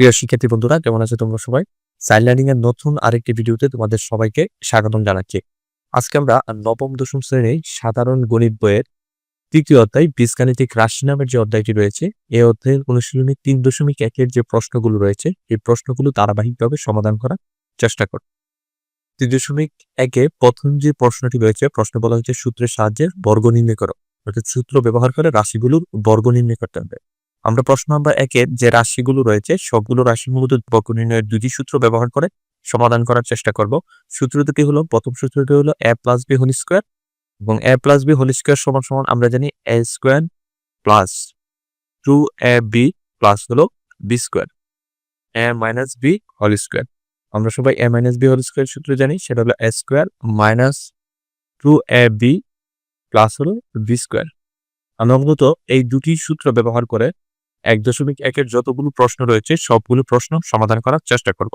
প্রিয় শিক্ষার্থী বন্ধুরা, কেমন আছে তোমরা সবাই? সাইন লার্নিং এর নতুন আরেকটি ভিডিওতে তোমাদের সবাইকে স্বাগতম জানাচ্ছি। আজকে আমরা নবম, দশম শ্রেণির সাধারণ গণিত বইয়ের তৃতীয় অধ্যায়, বীজগাণিতিক রাশি নামের যে অধ্যায়টি রয়েছে, এই অধ্যায়ের অনুশীলনী তিন দশমিক একের যে প্রশ্নগুলো রয়েছে, এই প্রশ্নগুলো ধারাবাহিকভাবে সমাধান করার চেষ্টা কর তিন দশমিক একে প্রথম যে প্রশ্নটি রয়েছে, প্রশ্ন বলা হচ্ছে সূত্রের সাহায্যে বর্গ নির্ণয় করো। অর্থাৎ সূত্র ব্যবহার করে রাশিগুলোর বর্গ নির্ণয় করতে হবে। আমরা প্রশ্ন নাম্বার একের যে রাশিগুলো রয়েছে, সবগুলো রাশির মূলত বর্গ নির্ণয়ের দুটি সূত্র ব্যবহার করে সমাধান করার চেষ্টা করব। সূত্র দুটি হলো, প্রথম সূত্রটি হলো a plus b whole square এবং a plus b whole square সমান সমান আমরা জানি a square plus two a b plus হলো b square a minus b whole square আমরা সবাই a minus b whole square সূত্র জানি, সেটা হলো a square minus two a b plus হলো বি স্কোয়ার আমরা মূলত এই দুটি সূত্র ব্যবহার করে এক দশমিক একের যতগুলো প্রশ্ন রয়েছে, সবগুলো প্রশ্ন সমাধান করার চেষ্টা করব।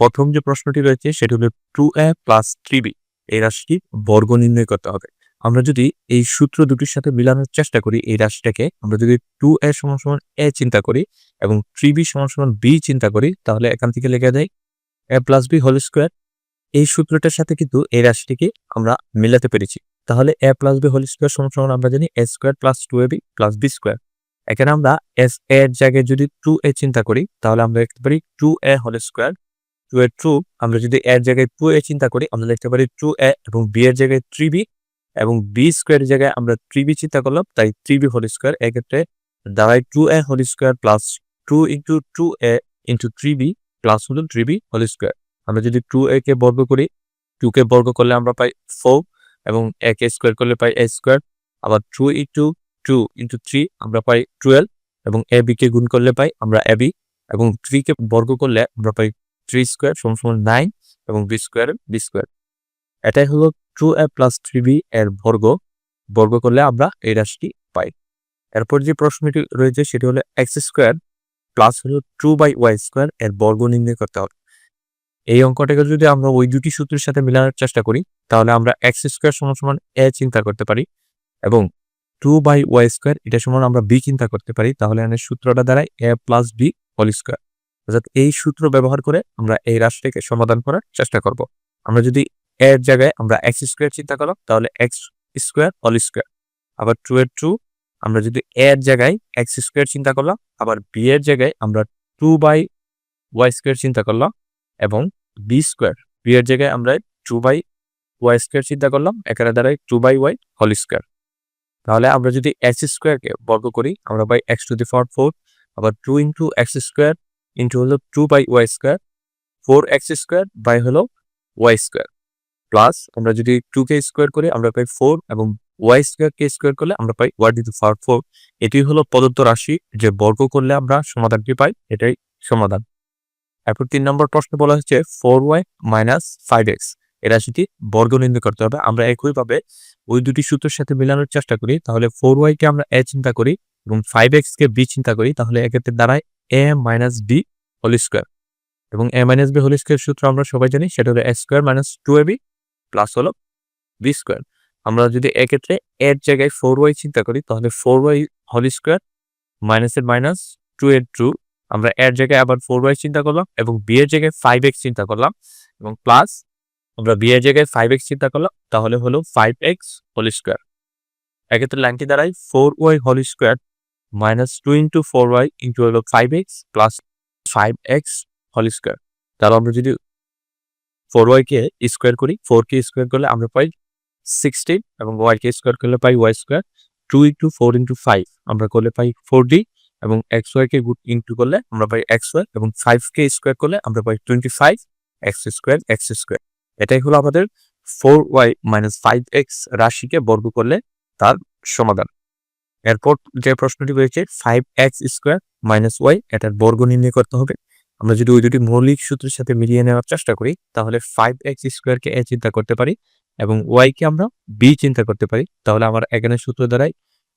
প্রথম যে প্রশ্নটি রয়েছে, সেটি হলো two a plus three b এই রাশিটি বর্গ নির্ণয় করতে হবে। আমরা যদি এই সূত্র দুটির সাথে মিলানোর চেষ্টা করি, এই রাশিটাকে আমরা যদি টু এ সমান সমান এ চিন্তা করি এবং থ্রি বি সমান সমান বি চিন্তা করি, তাহলে এখান থেকে লেখা যায় a plus b whole square এই সূত্রটার সাথে কিন্তু এই রাশিটিকে আমরা মিলাতে পেরেছি। তাহলে a plus b whole square সমান সমান আমরা জানি a square plus two a b plus b square এখানে আমরা এস এ এর জায়গায় যদি টু এ চিন্তা করি, তাহলে আমরা লিখতে পারি two a whole square two a two আমরা যদি এর জায়গায় টু এ চিন্তা করি, আমরা লিখতে পারি টু এ এবং বি এর জায়গায় থ্রি বি এবং বি স্কোয়ারের জায়গায় আমরা থ্রি বি চিন্তা করলাম, তাই থ্রি বি হোল স্কোয়ার এক্ষেত্রে দাঁড়ায় two a whole square plus two into two a into three b plus হলো থ্রি বি হোল স্কোয়ার আমরা যদি টু এ কে বর্গ করি টু কে বর্গ করলে আমরা পাই ফোর এবং এ কে স্কোয়ার করলে পাই এ স্কোয়ার আবার two into two into three আমরা পাই টুয়েলভ এবং এ বি কে গুণ করলে পাই আমরা এ বি এবং থ্রি কে বর্গ করলে আমরা পাই থ্রি স্কোয়ার সমান নাইন এবং বি স্কোয়ার বি স্কোয়ার এটাই হলো two a plus three b এর বর্গ বর্গ করলে আমরা এই রাশিটি পাই। এরপর যে প্রশ্নটি রয়েছে সেটি হলো এক্স স্কোয়ার প্লাস হলো টু বাই ওয়াই স্কোয়ার এর বর্গ নির্ণয় করতে হবে। এই অঙ্কটাকে যদি আমরা ওই দুটি সূত্রের সাথে মেলানোর চেষ্টা করি, তাহলে আমরা এক্স স্কোয়ার সমান সমান এ চিন্তা করতে পারি, এবং টু বাই ওয়াই স্কোয়ার, এটা সমান আমরা বি চিন্তা করতে পারি, তাহলে এখানে সূত্রটা দাঁড়ায় a plus b whole square অর্থাৎ এই সূত্র ব্যবহার করে আমরা এই রাশিটিকে সমাধান করার চেষ্টা করব। আমরা যদি এর জায়গায় আমরা এক্স স্কোয়ার চিন্তা করলাম, তাহলে এক্স স্কোয়ার হোল স্কোয়ার আবার টু এর টু আমরা যদি এর জায়গায় এক্স স্কোয়ার চিন্তা করলাম, আবার বি এর জায়গায় আমরা টু বাই ওয়াই স্কোয়ার চিন্তা করলাম, এবং বি স্কোয়ার বি এর জায়গায় আমরা টু বাই ওয়াই স্কোয়ার চিন্তা করলাম, এখানে দাঁড়ায় two by y whole square তাহলে আমরা যদি এক্স স্কোয়ারকে বর্গ করি, আমরা পাই x to the for four আবার two into x square into হলো two by y square four x square by হলো ওয়াই স্কোয়ার প্লাস আমরা যদি টু কে স্কোয়ার করি, আমরা পাই ফোর এবং ওয়াই স্কোয়ার কে স্কোয়ার করলে আমরা পাই ওয়াই টু ফর ফোর এটি হলো প্রদত্ত রাশি যে বর্গ করলে আমরা সমাধানটি পাই? এটাই সমাধান। এরপর তিন নম্বর প্রশ্ন বলা হচ্ছে four y minus five x রাশিটি বর্গ নির্ণয় করতে হবে, আমরা একইভাবে ওই দুটি সূত্রের সাথে মেলানোর চেষ্টা করি, তাহলে ফোর ওয়াইকে আমরা এ চিন্তা করি এবং ফাইভ এক্স কে বি চিন্তা করি, তাহলে এক্ষেত্রে দাঁড়ায় a minus b whole square এবং a minus b whole square সূত্র আমরা সবাই জানি, সেটা হলো a square minus two a b plus হলো বি স্কোয়ার আমরা যদি এক্ষেত্রে এর জায়গায় ফোর ওয়াই চিন্তা করি, তাহলে ফোর ওয়াই হোল স্কোয়ার মাইনাসের মাইনাস টু এর টু আমরা এর জায়গায় আবার ফোর ওয়াই চিন্তা করলাম এবং বি এর জায়গায় ফাইভ এক্স চিন্তা করলাম এবং প্লাস আমরা বি এর জায়গায় ফাইভ এক্স চিন্তা করলাম, তাহলে হলো ফাইভ এক্স হোল স্কোয়ার এক্ষেত্রে লাইনটি দাঁড়ায় four y whole square minus two into four y into হলো five x plus five x whole square তাহলে আমরা যদি ফোর ওয়াইকে স্কোয়ার করি ফোর কে স্কোয়ার করলে আমরা পাই সিক্সটিন এবং ওয়াই কে স্কোয়ার করলে পাই y square two into four into five আমরা করলে পাই ফোর ডি এবং এক্স ওয়াই কে গুড ইন্টু করলে আমরা পাই এক্স ওয়াই এবং ফাইভ কে স্কোয়ার করলে আমরা পাই twenty five x square x square এটাই হলো আমাদের four y minus five x রাশিকে বর্গ করলে তার সমাধান। এরপর যে প্রশ্নটি রয়েছে five x square minus y এটার বর্গ নির্ণয় করতে হবে। আমরা যদি ওই দুটি মৌলিক সূত্রের সাথে মিলিয়ে নেওয়ার চেষ্টা করি, তাহলে ফাইভ এক্স স্কোয়ারকে এ চিন্তা করতে পারি এবং ওয়াইকে আমরা বি চিন্তা করতে পারি। তাহলে আমার এখানে সূত্র দ্বারাই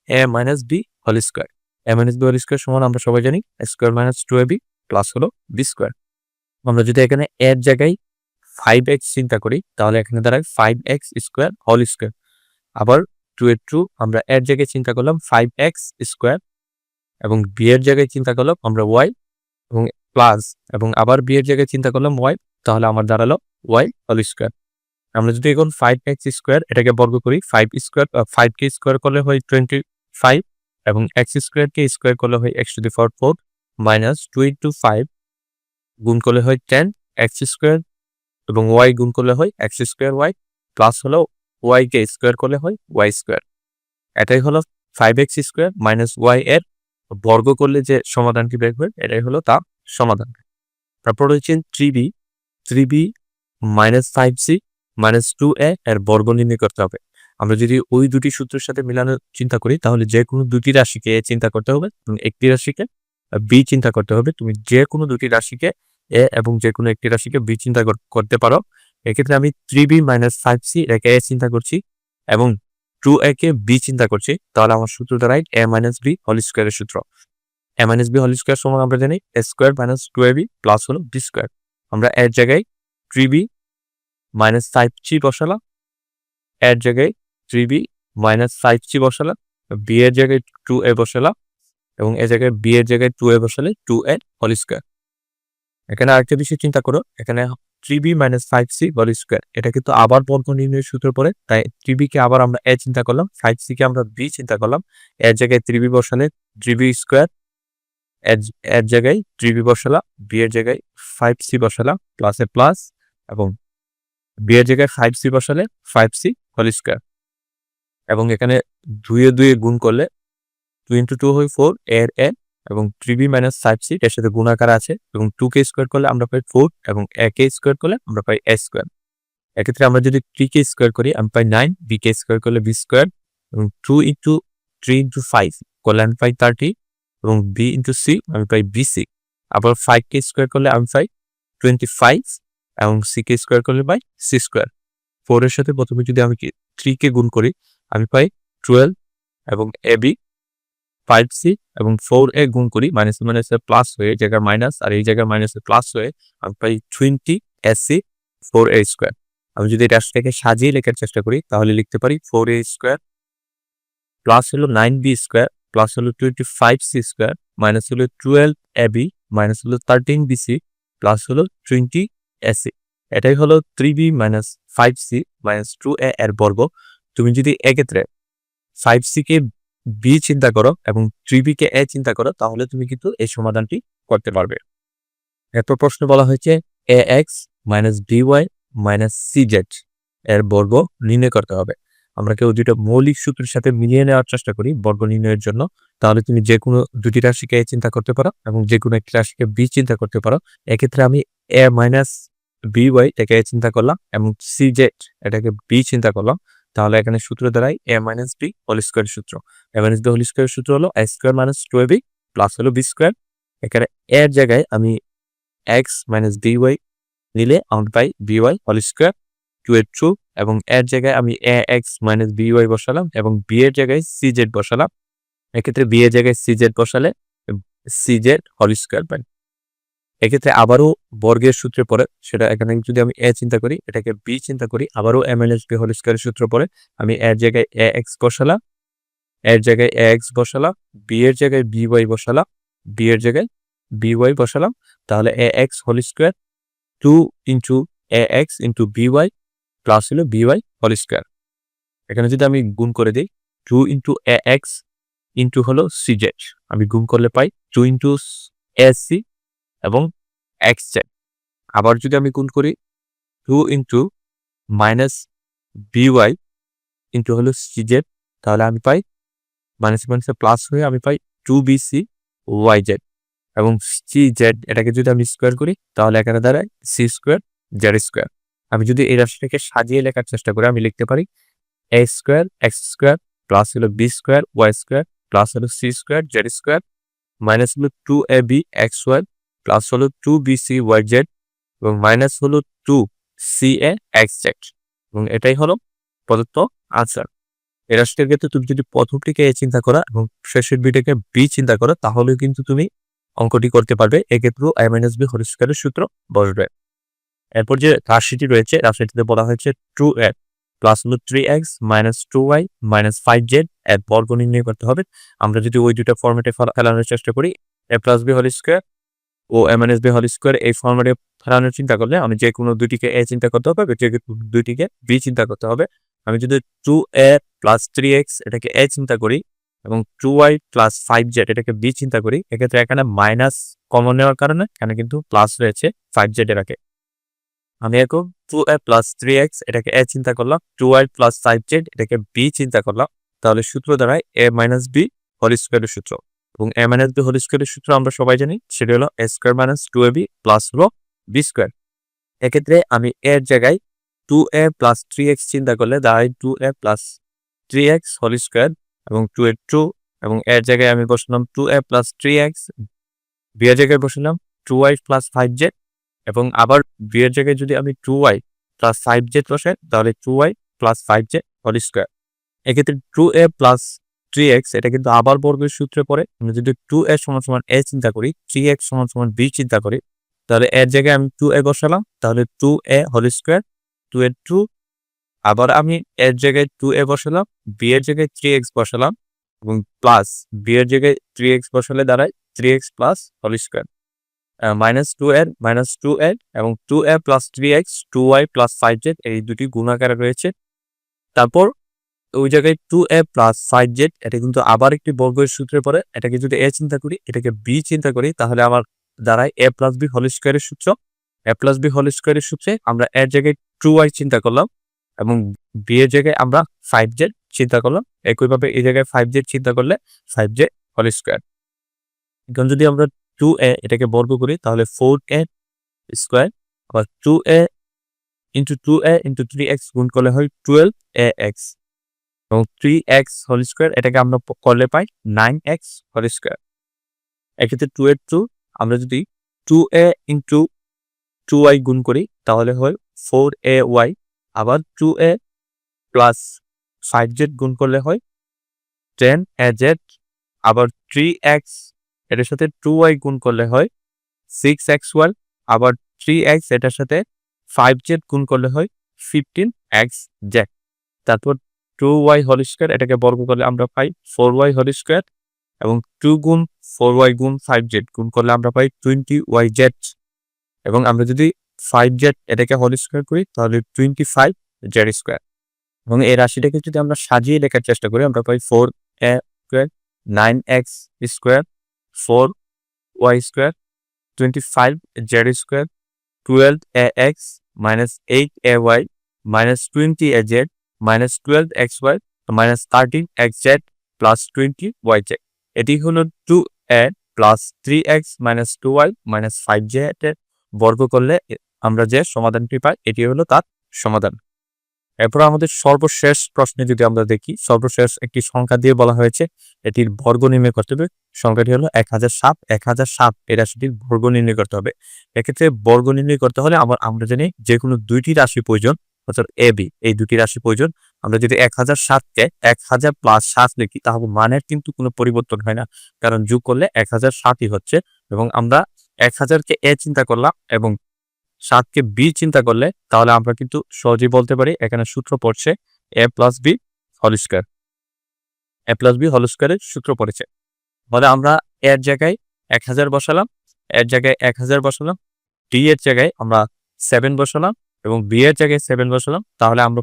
a minus b whole square a minus b whole square সমান আমরা সবাই জানি square minus two a b plus হলো বি স্কোয়ার আমরা যদি এখানে এর জায়গায় ফাইভ এক্স চিন্তা করি, তাহলে এখানে দাঁড়ায় five x square whole square আবার টু এর টু আমরা এর জায়গায় চিন্তা করলাম ফাইভ এক্স স্কোয়ার এবং বি এর জায়গায় চিন্তা করলাম আমরা ওয়াই এবং প্লাস এবং আবার বি এর জায়গায় চিন্তা করলাম ওয়াই তাহলে আমার দাঁড়াল ওয়াই হোল স্কোয়ার আমরা যদি এখন ফাইভ এক্স স্কোয়ার এটাকে বর্গ করি ফাইভ স্কোয়ার ফাইভ কে স্কোয়ার করলে হয় টোয়েন্টি ফাইভ এবং এক্স স্কোয়ারকে স্কোয়ার করলে হয় x to the four four minus two into five গুণ করলে হয় টেন এক্স স্কোয়ার এবং ওয়াই গুণ করলে হয় এক্স স্কোয়ার ওয়াই প্লাস হলো ওয়াই কে স্কোয়ার করলে হয় ওয়াই স্কোয়ার এটাই হলো five x square minus y এর বর্গ করলে যে সমাধানটি বের হবে এটাই হলো তার সমাধান। তারপর হচ্ছে three b three b minus five c minus two a এর বর্গ নির্ণয় করতে হবে। আমরা যদি ওই দুটি সূত্রের সাথে মিলানোর চিন্তা করি, তাহলে যে কোনো দুটি রাশিকে চিন্তা করতে হবে এবং একটি রাশিকে বি চিন্তা করতে হবে। তুমি যে কোনো দুটি রাশিকে এ এবং যে কোনো একটি রাশিকে বি চিন্তা করতে পারো। এক্ষেত্রে আমি three b minus five c এটাকে এ চিন্তা করছি এবং টু এ কে বি চিন্তা করছি। তাহলে আমার সূত্র দাঁড়ায় এ মাইনাস বি হোল স্কোয়ারের সূত্র। A minus b whole square সমান আমরা জানি a square minus two a b plus হলো বি স্কোয়ার আমরা এর জায়গায় three b minus five c বসালাম। এর জায়গায় three b minus five c বসালাম। বি এর জায়গায় টু এ বসালাম এবং এ জায়গায় বি এর জায়গায় টু এ বসালে টু এ হোল স্কোয়ার এখানে আরেকটা বিষয় চিন্তা করো, এখানে three b minus five c whole square এটা কিন্তু আবার বর্গ নির্ণয়ের সূত্র পরে তাই থ্রি বি কে আবার আমরা এ চিন্তা করলাম ফাইভ সি কে আমরা বি চিন্তা করলাম এর জায়গায় থ্রি বি বসালে থ্রি বি স্কোয়ার এর জায়গায় থ্রি বি বসালাম বি এর জায়গায় ফাইভ সি বসালাম প্লাসে প্লাস এবং বি এর জায়গায় ফাইভ সি বসালে ফাইভ সি হোল স্কোয়ার এবং এখানে দুয়ে দুয়ে গুণ করলে টু ইন্টু টু হয় ফোর এর এন এবং three b minus five c এর সাথে গুণাকার আছে এবং টু কে স্কোয়ার করলে আমরা পাই ফোর এবং এ কে স্কোয়ার করলে আমরা পাই এ স্কোয়ার এক্ষেত্রে আমরা যদি থ্রি কে স্কোয়ার করি, আমি পাই নাইন বি কে স্কোয়ার করলে বি স্কোয়ার এবং two into three into five করলে আমি পাই থার্টি এবং বি ইন্টু সি আমি পাই বি সি আবার ফাইভ কে স্কোয়ার করলে আমি পাই টোয়েন্টি ফাইভ এবং সি কে স্কোয়ার করলে পাই সি স্কোয়ার ফোর এর সাথে প্রথমে যদি আমি থ্রি কে গুণ করি, আমি পাই টুয়েলভ এবং এ বি ফাইভ সি এবং ফোর এ গুণ করি মাইনাস মাইনাস প্লাস হয়ে এই জায়গায় মাইনাস আর এই জায়গায় মাইনাস প্লাস হয়ে আমি পাই twenty s c four a square আমি যদি রাশিটাকে সাজিয়ে লেখার চেষ্টা করি, তাহলে লিখতে পারি ফোর এ স্কোয়ার প্লাস হলো নাইন বি স্কোয়ার প্লাস হলো twenty five c square minus হলো টুয়েলভ এ বি মাইনাস হলো থার্টিন বি সি প্লাস হলো টোয়েন্টি সি এটাই হলো three b minus five c minus two a এর বর্গ। তুমি যদি এক্ষেত্রে ফাইভ সি কে বি চিন্তা করো এবং কে এ চিন্তা করো, তাহলে তুমি কিন্তু এই সমাধানটি করতে পারবে। এরপর প্রশ্ন বলা হয়েছে, a x minus y minus c z এর বর্গ নির্ণয় করতে হবে। আমরা কেউ দুটো মৌলিক সূত্রের সাথে মিলিয়ে নেওয়ার চেষ্টা করি বর্গ নির্ণয়ের জন্য। তাহলে তুমি যে কোনো দুটি রাশিকে এ চিন্তা করতে পারো এবং যে কোনো একটি রাশিকে বি চিন্তা করতে পারো। এক্ষেত্রে আমি এ মাইনাস বি ওয়াই এটাকে এ চিন্তা করলাম এবং সি জেড এটাকে বি চিন্তা করলাম। তাহলে এখানে সূত্র দ্বারাই a minus b whole square সূত্র। A minus b whole square সূত্র হলো a square minus two a b plus হলো বি স্কোয়ার এখানে এর জায়গায় আমি এক্স মাইনাস বি ওয়াই নিলে আমরা পাই b y whole square two এর টু এবং এর জায়গায় আমি a x minus b y বসালাম এবং বি এর জায়গায় সি জেড বসালাম। এক্ষেত্রে বি এর জায়গায় সি জেড বসালে সি জেড হোল স্কোয়ার পাই। এক্ষেত্রে আবারও বর্গের সূত্রে পড়ে, সেটা এখানে যদি আমি এ চিন্তা করি, এটাকে বি চিন্তা করি, আবারও m l s b whole সূত্র পড়ে, আমি এর জায়গায় এ এক্স বসালাম এর জায়গায় এ এক্স বসালাম বি এর জায়গায় বি ওয়াই বসালাম বি এর জায়গায় বি ওয়াই বসালাম, তাহলে a x whole square two into a x into b y plus হলো বি ওয়াই হোল স্কোয়ার এখানে যদি আমি গুণ করে দিই two into a x into হলো সি জেড আমি গুণ করলে পাই টু ইন্টু এস সি এবং এক্স জেড আবার যদি আমি গুণ করি two into minus b y into হলো সি জেড তাহলে আমি পাই মাইনাস মাইনাসে প্লাস হয়ে আমি পাই two b c y z এবং সি জেড এটাকে যদি আমি স্কোয়ার করি, তাহলে এখানে দাঁড়ায় সি স্কোয়ার জেড স্কোয়ার আমি যদি এই রাশিটাকে সাজিয়ে লেখার চেষ্টা করি, আমি লিখতে পারি a square x square plus হলো b square y square plus হলো c square z square minus হলো two a b x y plus হলো two b c y z এবং মাইনাস হলো two c a x z এবং এটাই হলো প্রদত্ত আনসার এই রাশিটার ক্ষেত্রে তুমি যদি প্রথমটিকে এ চিন্তা করা এবং শেষের বিটাকে বি চিন্তা করো তাহলে কিন্তু তুমি অঙ্কটি করতে পারবে। এক্ষেত্রেও আই মাইনাস বি হোল স্কোয়ারের সূত্র বসবে। এরপর যে রাশিটি রয়েছে, রাশিটিতে বলা হয়েছে টু এ প্লাস হলো three x minus two y minus five z এর বর্গ নির্ণয় করতে হবে। আমরা যদি ওই দুটা ফর্মেটে ফেলানোর চেষ্টা করি a plus b whole square O m n s b whole square এই ফর্মেটে ফেরানোর চিন্তা করলে আমি যে কোনো দুইটিকে এ চিন্তা করতে হবে যে দুইটিকে বি চিন্তা করতে হবে। আমি যদি two a plus three x এটাকে এ চিন্তা করি এবং two y plus five z এটাকে বি চিন্তা করি, এক্ষেত্রে এখানে মাইনাস কমন নেওয়ার কারণে এখানে কিন্তু প্লাস রয়েছে ফাইভ জেড আগে। আমি এখন two a plus three x এটাকে এ চিন্তা করলাম two y plus five z এটাকে বি চিন্তা করলাম, তাহলে সূত্র দাঁড়ায় এ মাইনাস বি হোল স্কোয়ারের সূত্র। এবং এ মাইনাস বি হোল স্কোয়ারের সূত্র আমরা সবাই জানি, সেটি হলো a square minus two a b plus হলো বি স্কোয়ার এক্ষেত্রে আমি এর জায়গায় two a plus three x চিন্তা করলে দাঁড়ায় two a plus three x whole square এবং টু এ টু এবং এর জায়গায় আমি বসলাম two a plus three x b এর জায়গায় বসলাম two y plus five z এবং আবার বি এর জায়গায় যদি আমি two y plus five z বসে তাহলে two y plus five z whole square এক্ষেত্রে two a plus three x এটা কিন্তু আবার বর্গের সূত্রে পড়ে। আমরা যদি টু এ সমান সমান এ চিন্তা করি থ্রি এক্স সমান সমান বি চিন্তা করি, তাহলে এর জায়গায় আমি টু এ বসালাম, তাহলে two a whole square two a two আবার আমি এর জায়গায় টু এ বসালাম বি এর জায়গায় থ্রি এক্স বসালাম, এবং প্লাস বি এর জায়গায় থ্রি এক্স বসালে দাঁড়ায় three x plus whole square minus two এর মাইনাস টু এর এবং two a plus three x two y plus five z এই দুটি গুণাকারে রয়েছে। তারপর ওই জায়গায় two a plus five z এটা কিন্তু আবার একটি বর্গের সূত্রে পড়ে। এটাকে যদি এ চিন্তা করি, এটাকে বি চিন্তা করি, তাহলে আমার দাঁড়ায় এ প্লাস বি হোল স্কোয়ারের সূত্র। এ প্লাস বি হোল স্কোয়ারের সূত্রে আমরা এর জায়গায় টু ওয়াই চিন্তা করলাম এবং বি এর জায়গায় আমরা ফাইভ জেড চিন্তা করলাম। একইভাবে এই জায়গায় ফাইভ জেড চিন্তা করলে ফাইভ জেড হোল স্কোয়ার এখন যদি আমরা টু এ এটাকে বর্গ করি, তাহলে ফোর এ স্কোয়ার আবার two a into two a into three x গুণ করলে হয় টুয়েলভ এ এক্স এবং থ্রি এক্স হোল স্কোয়ার এটাকে আমরা করলে পাই নাইন এক্স হোল স্কোয়ার এক্ষেত্রে টু এর টু আমরা যদি two a into two y গুণ করি, তাহলে হয় ফোর এ ওয়াই আবার two a plus five z গুণ করলে হয় টেন এ জেড আবার থ্রি এক্স এটার সাথে টু ওয়াই গুণ করলে হয় সিক্স এক্স ওয়াই আবার থ্রি এক্স এটার সাথে ফাইভ জেড গুণ করলে হয় ফিফটিন এক্স জেড তারপর টু ওয়াই হোল স্কোয়ার এটাকে বর্গ করলে আমরা পাই ফোর ওয়াই হোল স্কোয়ার এবং টু গুণ ফোর ওয়াই গুণ ফাইভ জেড গুণ করলে আমরা পাই টোয়েন্টি ওয়াই জেড এবং আমরা যদি ফাইভ জেড এটাকে হোল স্কোয়ার করি, তাহলে টোয়েন্টি ফাইভ জেড স্কোয়ার এবং এই রাশিটাকে যদি আমরা সাজিয়ে লেখার চেষ্টা করি, আমরা পাই four a square nine x square four y square twenty five z square twelve a x minus eight a y minus twenty a z minus twelve x y minus thirteen x z plus twenty y z এটি হলো two a plus three x minus two y minus five z বর্গ করলে আমরা যে সমাধানটি পাই, এটি হলো তার সমাধান। এরপর আমাদের সর্বশেষ প্রশ্নে যদি আমরা দেখি, সর্বশেষ একটি সংখ্যা দিয়ে বলা হয়েছে, এটির বর্গ নির্ণয় করতে হবে। সংখ্যাটি হলো এক হাজার সাত, এক হাজার সাত, এই রাশিটির বর্গ নির্ণয় করতে হবে। এক্ষেত্রে বর্গ নির্ণয় করতে হলে আমার আমরা জানি যে কোনো দুইটি রাশি প্রয়োজন। অর্থাৎ এ বি এই দুটি রাশি প্রয়োজন। আমরা যদি এক হাজার সাতকে এক হাজার প্লাস সাত লিখি, তাহলে মানের কিন্তু কোনো পরিবর্তন হয় না। কারণ যোগ করলে এক হাজার সাতই হচ্ছে এবং আমরা এক হাজারকে এ চিন্তা করলাম এবং সাতকে বি চিন্তা করলে তাহলে আমরা কিন্তু সহজেই বলতে পারি এখানে সূত্র পড়ছে a plus b whole square a plus b whole স্কোয়ারের সূত্র পড়েছে। ফলে আমরা এর জায়গায় এক হাজার বসালাম এর জায়গায় এক হাজার বসালাম ডি এর জায়গায় আমরা সেভেন বসালাম এবং বি এর জায়গায় সেভেন বসালাম, তাহলে আমরা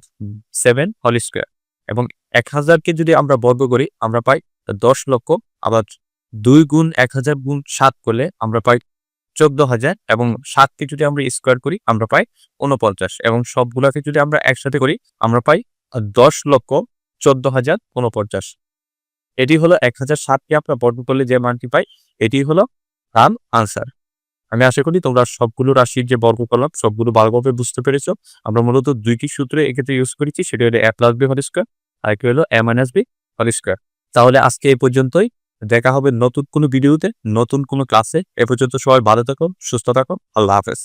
সেভেন হল স্কোয়ার এবং এক হাজারকে যদি আমরা বর্গ করি, আমরা পাই দশ লক্ষ, আবার দুই গুণ এক হাজার গুণ সাত করলে আমরা পাই চোদ্দ হাজার এবং সাতকে যদি আমরা স্কোয়ার করি, আমরা পাই উনপঞ্চাশ এবং সবগুলোকে যদি আমরা একসাথে করি, আমরা পাই দশ লক্ষ চোদ্দ হাজার উনপঞ্চাশ এটি হলো এক হাজার সাতকে আমরা বর্গ করলে যে মানটি পাই, এটি হলো রান আনসার আমি আশা করি তোমরা সবগুলো রাশির যে বর্গ কলাম সবগুলো ভালোভাবে বুঝতে পেরেছ। আমরা মূলত দুইটি সূত্রে এক্ষেত্রে ইউজ করেছি, সেটা হলো a plus b whole square আর একটি হলো a minus b whole square তাহলে আজকে এই পর্যন্তই। দেখা হবে নতুন কোনো ভিডিওতে নতুন কোনো ক্লাসে এ পর্যন্ত সবাই ভালো থাকো, সুস্থ থাকো। আল্লাহ হাফেজ।